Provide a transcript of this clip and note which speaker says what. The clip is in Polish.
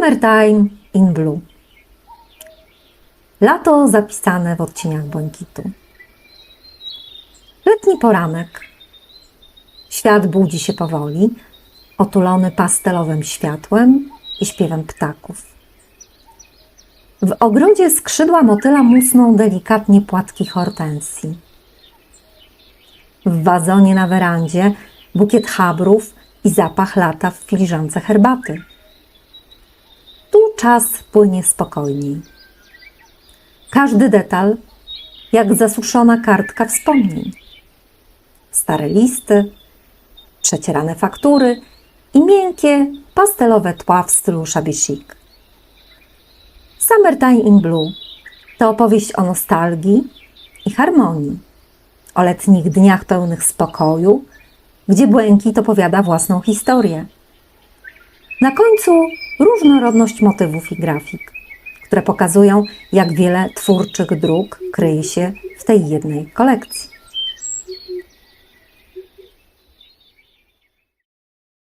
Speaker 1: Summertime in Blue. Lato zapisane w odcieniach błękitu. Letni poranek. Świat budzi się powoli, otulony pastelowym światłem i śpiewem ptaków. W ogrodzie skrzydła motyla musną delikatnie płatki hortensji. W wazonie na werandzie bukiet chabrów i zapach lata w filiżance herbaty. Czas płynie spokojniej. Każdy detal jak zasuszona kartka wspomnień. Stare listy, przecierane faktury i miękkie, pastelowe tła w stylu shabby chic. Summertime in Blue to opowieść o nostalgii i harmonii, o letnich dniach pełnych spokoju, gdzie błękit opowiada własną historię. Na końcu różnorodność motywów i grafik, które pokazują, jak wiele twórczych dróg kryje się w tej jednej kolekcji.